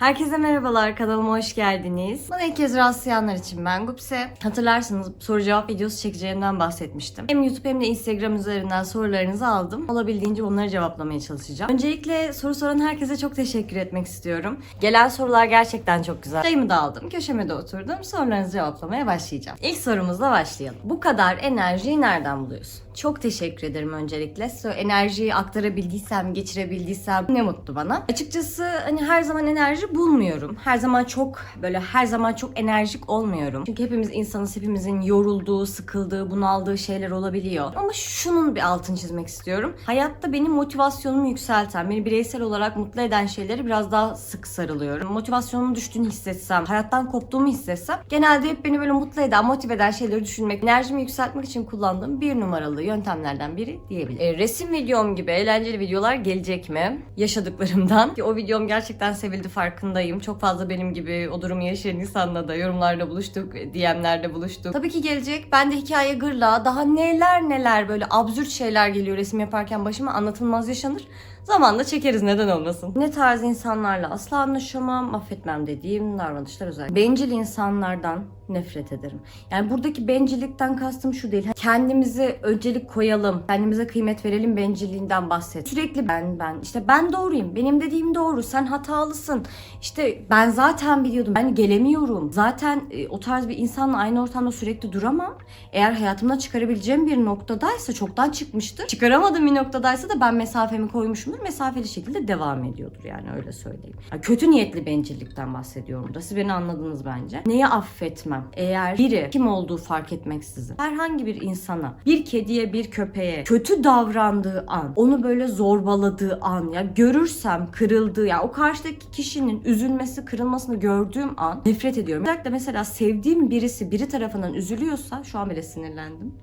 Herkese merhabalar, kanalıma hoş geldiniz. Bana ilk kez rastlayanlar için ben Gupse. Hatırlarsınız soru cevap videosu çekeceğimden bahsetmiştim. Hem YouTube hem de Instagram üzerinden sorularınızı aldım. Olabildiğince onları cevaplamaya çalışacağım. Öncelikle soru soran herkese çok teşekkür etmek istiyorum. Gelen sorular gerçekten çok güzel. Çayımı da aldım, köşeme de oturdum. Sorularınızı cevaplamaya başlayacağım. İlk sorumuzla başlayalım. Bu kadar enerjiyi nereden buluyorsun? Çok teşekkür ederim öncelikle. Size o enerjiyi aktarabildiysem, geçirebildiysem ne mutlu bana. Açıkçası hani her zaman enerji bulmuyorum. Her zaman çok böyle her zaman çok enerjik olmuyorum. Çünkü hepimiz insanız, hepimizin yorulduğu, sıkıldığı, bunaldığı şeyler olabiliyor. Ama şunun bir altını çizmek istiyorum. Hayatta benim motivasyonumu yükselten, beni bireysel olarak mutlu eden şeyleri biraz daha sık sarılıyorum. Motivasyonumun düştüğünü hissetsem, hayattan koptuğumu hissetsem genelde hep beni böyle mutlu eden, motive eden şeyleri düşünmek, enerjimi yükseltmek için kullandığım bir numaralı yöntemlerden biri diyebilirim. E, resim videom gibi eğlenceli videolar gelecek mi? Yaşadıklarımdan. Ki o videom gerçekten sevildi farkındayım. Çok fazla benim gibi o durumu yaşayan insanla da yorumlarda buluştuk, DM'lerde buluştuk. Tabii ki gelecek. Ben de hikaye gırla daha neler neler böyle absürt şeyler geliyor resim yaparken başıma anlatılmaz yaşanır. Zamanla çekeriz neden olmasın. Ne tarz insanlarla asla anlaşamam, affetmem dediğim davranışlar özellikle. Bencil insanlardan nefret ederim. Yani buradaki bencillikten kastım şu değil. Kendimize öncelik koyalım, kendimize kıymet verelim bencilliğinden bahset. Sürekli ben ben işte ben doğruyum. Benim dediğim doğru. Sen hatalısın. İşte ben zaten biliyordum. Ben gelemiyorum. Zaten e, o tarz bir insanla aynı ortamda sürekli duramam. Eğer hayatımda çıkarabileceğim bir noktadaysa çoktan çıkmıştır. Çıkaramadığım bir noktadaysa da ben mesafemi koymuşumdur. Mesafeli şekilde devam ediyordur yani öyle söyleyeyim. Yani kötü niyetli bencillikten bahsediyorum da. Siz beni anladınız bence. Neyi affetmem? Eğer biri kim olduğu fark etmeksizin herhangi bir insana, bir kediye, bir köpeğe kötü davrandığı an, onu böyle zorbaladığı an ya görürsem kırıldığı ya o karşıdaki kişinin üzülmesi, kırılmasını gördüğüm an nefret ediyorum. Özellikle mesela sevdiğim birisi biri tarafından üzülüyorsa şu an bile sinirlendim.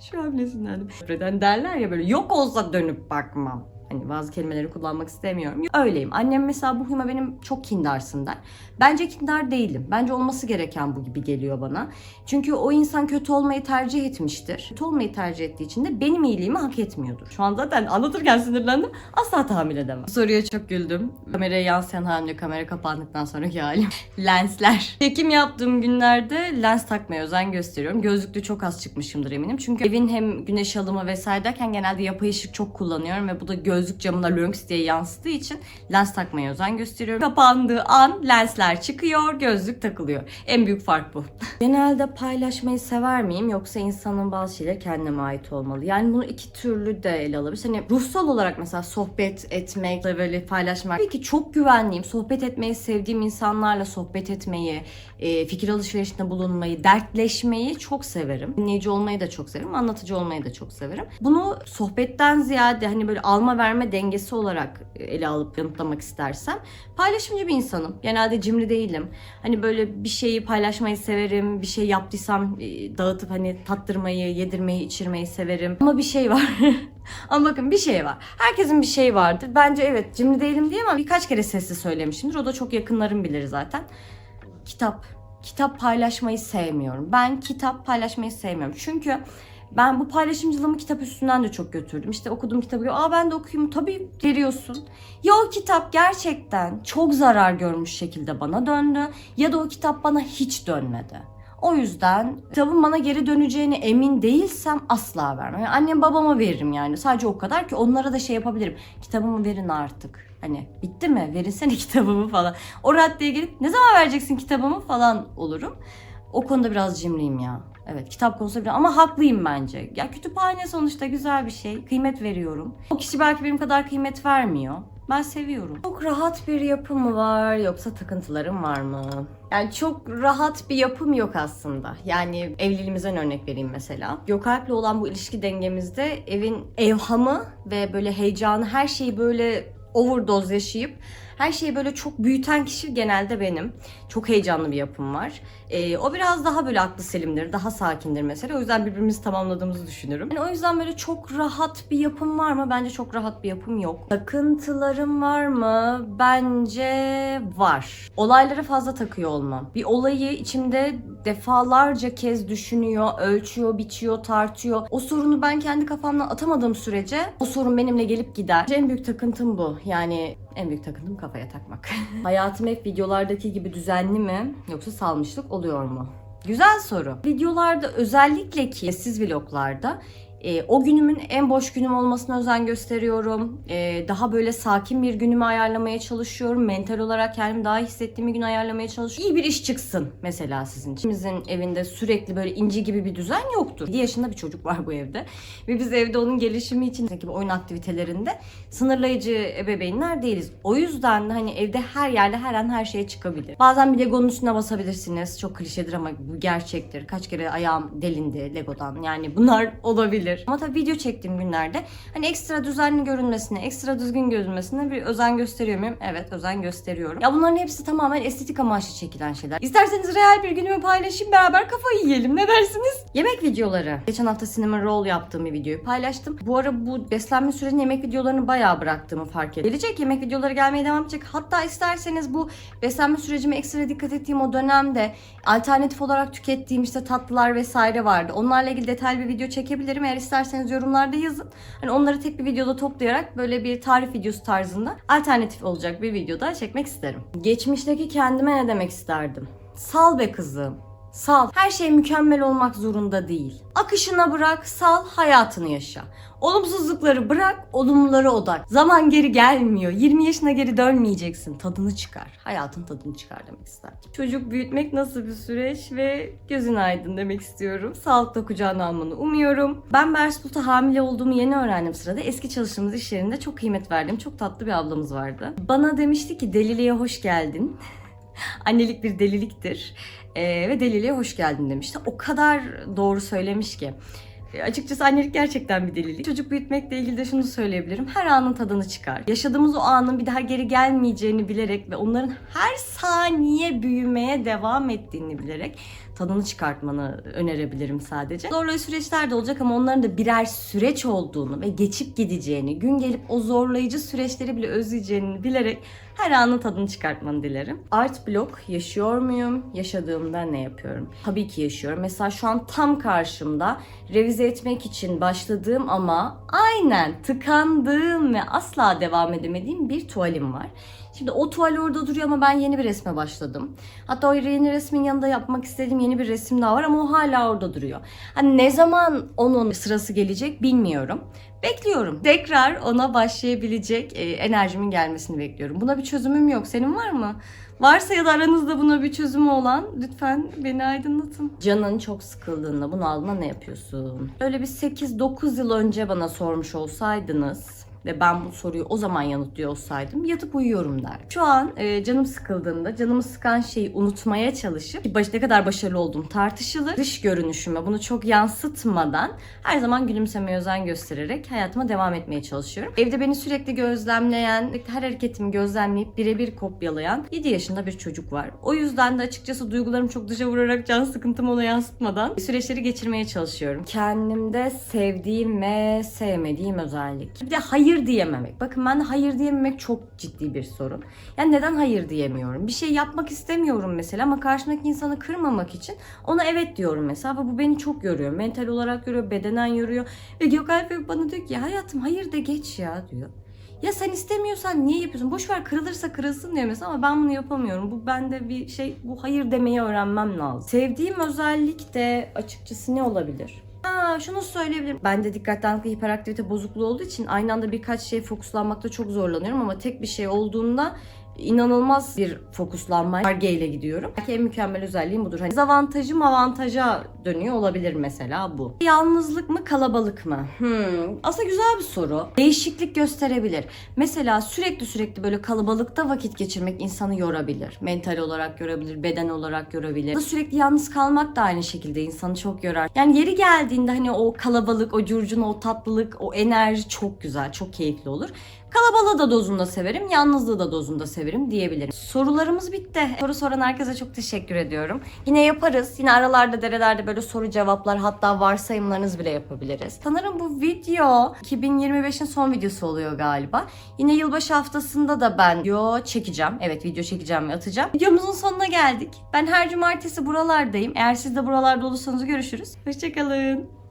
Şu an bile sinirlendim. Neden derler ya böyle yok olsa dönüp bakmam. Hani bazı kelimeleri kullanmak istemiyorum. Öyleyim. Annem mesela bu huyuma benim çok kindarsın der. Bence kindar değilim. Bence olması gereken bu gibi geliyor bana. Çünkü o insan kötü olmayı tercih etmiştir. Kötü olmayı tercih ettiği için de benim iyiliğimi hak etmiyordur. Şu an zaten anlatırken sinirlendim. Asla tahammül edemem. Bu soruya çok güldüm. Kameraya yansıyan halimle kamera kapandıktan sonraki halim. Lensler. Çekim yaptığım günlerde lens takmaya özen gösteriyorum. Gözlüklü çok az çıkmışımdır eminim. Çünkü evin hem güneş alımı vesaire derken genelde yapay ışık çok kullanıyorum ve bu da gözlük camına lönks diye yansıdığı için lens takmaya özen gösteriyorum. Kapandığı an lensler çıkıyor, gözlük takılıyor. En büyük fark bu. Genelde paylaşmayı sever miyim yoksa insanın bazı şeyleri kendime ait olmalı? Yani bunu iki türlü de ele alabiliriz. Hani ruhsal olarak mesela sohbet etmek, böyle paylaşmak. Tabii ki çok güvendiğim, sohbet etmeyi sevdiğim insanlarla sohbet etmeyi, e, fikir alışverişinde bulunmayı, dertleşmeyi çok severim. Dinleyici olmayı da çok severim, anlatıcı olmayı da çok severim. Bunu sohbetten ziyade hani böyle alma verme dengesi olarak ele alıp yanıtlamak istersem paylaşımcı bir insanım. Genelde cimri değilim. Hani böyle bir şeyi paylaşmayı severim. Bir şey yaptıysam e, dağıtıp hani tattırmayı, yedirmeyi, içirmeyi severim. Ama bir şey var. Ama bakın bir şey var. Herkesin bir şey vardır. Bence evet cimri değilim diye ama birkaç kere sesli söylemişimdir. O da çok yakınlarım bilir zaten. Kitap. Kitap paylaşmayı sevmiyorum. Ben kitap paylaşmayı sevmiyorum. Çünkü ben bu paylaşımcılığımı kitap üstünden de çok götürdüm. İşte okuduğum kitabı, aa ben de okuyayım. Tabii veriyorsun. Ya o kitap gerçekten çok zarar görmüş şekilde bana döndü ya da o kitap bana hiç dönmedi. O yüzden kitabın bana geri döneceğine emin değilsem asla vermem. Yani annem babama veririm yani. Sadece o kadar ki onlara da şey yapabilirim. Kitabımı verin artık. Hani bitti mi? Verinsene kitabımı falan. O raddeye gelip ne zaman vereceksin kitabımı falan olurum. O konuda biraz cimriyim ya. Evet kitap konusunda biraz ama haklıyım bence. Ya kütüphane sonuçta güzel bir şey. Kıymet veriyorum. O kişi belki benim kadar kıymet vermiyor. Ben seviyorum. Çok rahat bir yapım mı var yoksa takıntılarım var mı? Yani çok rahat bir yapım yok aslında. Yani evliliğimizden örnek vereyim mesela. Gökalp'le olan bu ilişki dengemizde evin evhamı ve böyle heyecanı her şeyi böyle overdose yaşayıp her şeyi böyle çok büyüten kişi genelde benim. Çok heyecanlı bir yapım var. Ee, o biraz daha böyle aklı selimdir, daha sakindir mesela. O yüzden birbirimizi tamamladığımızı düşünürüm. Yani o yüzden böyle çok rahat bir yapım var mı? Bence çok rahat bir yapım yok. Takıntılarım var mı? Bence var. Olaylara fazla takıyor olmam. Bir olayı içimde defalarca kez düşünüyor, ölçüyor, biçiyor, tartıyor. O sorunu ben kendi kafamdan atamadığım sürece o sorun benimle gelip gider. En büyük takıntım bu. Yani En büyük takıntım kafaya takmak. Hayatım hep videolardaki gibi düzenli mi yoksa salmışlık oluyor mu? Güzel soru. Videolarda özellikle ki siz vloglarda e, o günümün en boş günüm olmasına özen gösteriyorum. E, daha böyle sakin bir günümü ayarlamaya çalışıyorum. Mental olarak kendimi daha hissettiğim gün ayarlamaya çalışıyorum. İyi bir iş çıksın mesela sizin için. Bizin evinde sürekli böyle inci gibi bir düzen yoktur. 7 yaşında bir çocuk var bu evde. Ve biz evde onun gelişimi için gibi oyun aktivitelerinde sınırlayıcı ebeveynler değiliz. O yüzden de hani evde her yerde her an her şey çıkabilir. Bazen bir Lego'nun üstüne basabilirsiniz. Çok klişedir ama bu gerçektir. Kaç kere ayağım delindi Lego'dan. Yani bunlar olabilir. Ama tabii video çektiğim günlerde hani ekstra düzenli görünmesine, ekstra düzgün görünmesine bir özen gösteriyor muyum? Evet özen gösteriyorum. Ya bunların hepsi tamamen estetik amaçlı çekilen şeyler. İsterseniz real bir günümü paylaşayım beraber kafayı yiyelim. Ne dersiniz? Yemek videoları. Geçen hafta cinnamon roll yaptığım bir videoyu paylaştım. Bu ara bu beslenme sürecinde yemek videolarını bayağı bıraktığımı fark ettim. Gelecek yemek videoları gelmeye devam edecek. Hatta isterseniz bu beslenme sürecime ekstra dikkat ettiğim o dönemde alternatif olarak tükettiğim işte tatlılar vesaire vardı. Onlarla ilgili detaylı bir video çekebilirim. Eğer isterseniz yorumlarda yazın. Hani onları tek bir videoda toplayarak böyle bir tarif videosu tarzında alternatif olacak bir videoda çekmek isterim. Geçmişteki kendime ne demek isterdim? Sal be kızım. Sal. Her şey mükemmel olmak zorunda değil. Akışına bırak, sal, hayatını yaşa. Olumsuzlukları bırak, olumlulara odak. Zaman geri gelmiyor. 20 yaşına geri dönmeyeceksin. Tadını çıkar. Hayatın tadını çıkar demek isterdim. Çocuk büyütmek nasıl bir süreç ve gözün aydın demek istiyorum. Sağlıkla kucağına almanı umuyorum. Ben Bersbult'a hamile olduğumu yeni öğrendim sırada. Eski çalıştığımız iş yerinde çok kıymet verdiğim çok tatlı bir ablamız vardı. Bana demişti ki deliliğe hoş geldin. Annelik bir deliliktir. Ee, ve deliliğe hoş geldin demişti. O kadar doğru söylemiş ki. E, Açıkçası annelik gerçekten bir delilik. Çocuk büyütmekle ilgili de şunu söyleyebilirim. Her anın tadını çıkar. Yaşadığımız o anın bir daha geri gelmeyeceğini bilerek ve onların her saniye büyümeye devam ettiğini bilerek tadını çıkartmanı önerebilirim sadece. Zorlayıcı süreçler de olacak ama onların da birer süreç olduğunu ve geçip gideceğini, gün gelip o zorlayıcı süreçleri bile özleyeceğini bilerek her anın tadını çıkartmanı dilerim. Art blok yaşıyor muyum? Yaşadığımda ne yapıyorum? Tabii ki yaşıyorum. Mesela şu an tam karşımda revize etmek için başladığım ama aynen tıkandığım ve asla devam edemediğim bir tuvalim var. Şimdi o tuval orada duruyor ama ben yeni bir resme başladım. Hatta o yeni resmin yanında yapmak istediğim yeni bir resim daha var ama o hala orada duruyor. Hani ne zaman onun sırası gelecek bilmiyorum. Bekliyorum. Tekrar ona başlayabilecek e, enerjimin gelmesini bekliyorum. Buna bir çözümüm yok. Senin var mı? Varsa ya da aranızda buna bir çözümü olan lütfen beni aydınlatın. Canın çok sıkıldığında bunu aldığında ne yapıyorsun? Öyle bir 8-9 yıl önce bana sormuş olsaydınız ve ben bu soruyu o zaman yanıtlıyor olsaydım yatıp uyuyorum derdim. Şu an e, canım sıkıldığında canımı sıkan şeyi unutmaya çalışıp ki baş, ne kadar başarılı olduğum tartışılır. Dış görünüşüme bunu çok yansıtmadan her zaman gülümsemeye özen göstererek hayatıma devam etmeye çalışıyorum. Evde beni sürekli gözlemleyen, her hareketimi gözlemleyip birebir kopyalayan 7 yaşında bir çocuk var. O yüzden de açıkçası duygularımı çok dışa vurarak can sıkıntımı ona yansıtmadan süreçleri geçirmeye çalışıyorum. Kendimde sevdiğim ve sevmediğim özellik. Bir de hayır diyememek. Bakın ben de hayır diyememek çok ciddi bir sorun. Yani neden hayır diyemiyorum? Bir şey yapmak istemiyorum mesela ama karşımdaki insanı kırmamak için ona evet diyorum mesela ve bu beni çok yoruyor. Mental olarak yoruyor, bedenen yoruyor. Ve Gökalp bana diyor ki hayatım hayır de geç ya diyor. Ya sen istemiyorsan niye yapıyorsun? Boş ver kırılırsa kırılsın diyor mesela ama ben bunu yapamıyorum. Bu bende bir şey bu hayır demeyi öğrenmem lazım. Sevdiğim özellik de açıkçası ne olabilir? Ha, şunu söyleyebilirim. Bende dikkat dağınıklığı hiperaktivite bozukluğu olduğu için aynı anda birkaç şeye fokuslanmakta çok zorlanıyorum ama tek bir şey olduğunda inanılmaz bir fokuslanma ile gidiyorum. Belki en mükemmel özelliğim budur. Hani dezavantajım avantaja dönüyor olabilir mesela bu. Yalnızlık mı kalabalık mı? Hmm. Aslında güzel bir soru. Değişiklik gösterebilir. Mesela sürekli sürekli böyle kalabalıkta vakit geçirmek insanı yorabilir. Mental olarak yorabilir, beden olarak yorabilir. Ya Sürekli yalnız kalmak da aynı şekilde insanı çok yorar. Yani yeri geldiğinde hani o kalabalık, o curcuna, o tatlılık, o enerji çok güzel, çok keyifli olur. Kalabalığı da dozunda severim, yalnızlığı da dozunda severim diyebilirim. Sorularımız bitti. Soru soran herkese çok teşekkür ediyorum. Yine yaparız. Yine aralarda derelerde böyle soru cevaplar hatta varsayımlarınız bile yapabiliriz. Sanırım bu video 2025'in son videosu oluyor galiba. Yine yılbaşı haftasında da ben video çekeceğim. Evet video çekeceğim ve atacağım. Videomuzun sonuna geldik. Ben her cumartesi buralardayım. Eğer siz de buralarda olursanız görüşürüz. Hoşçakalın.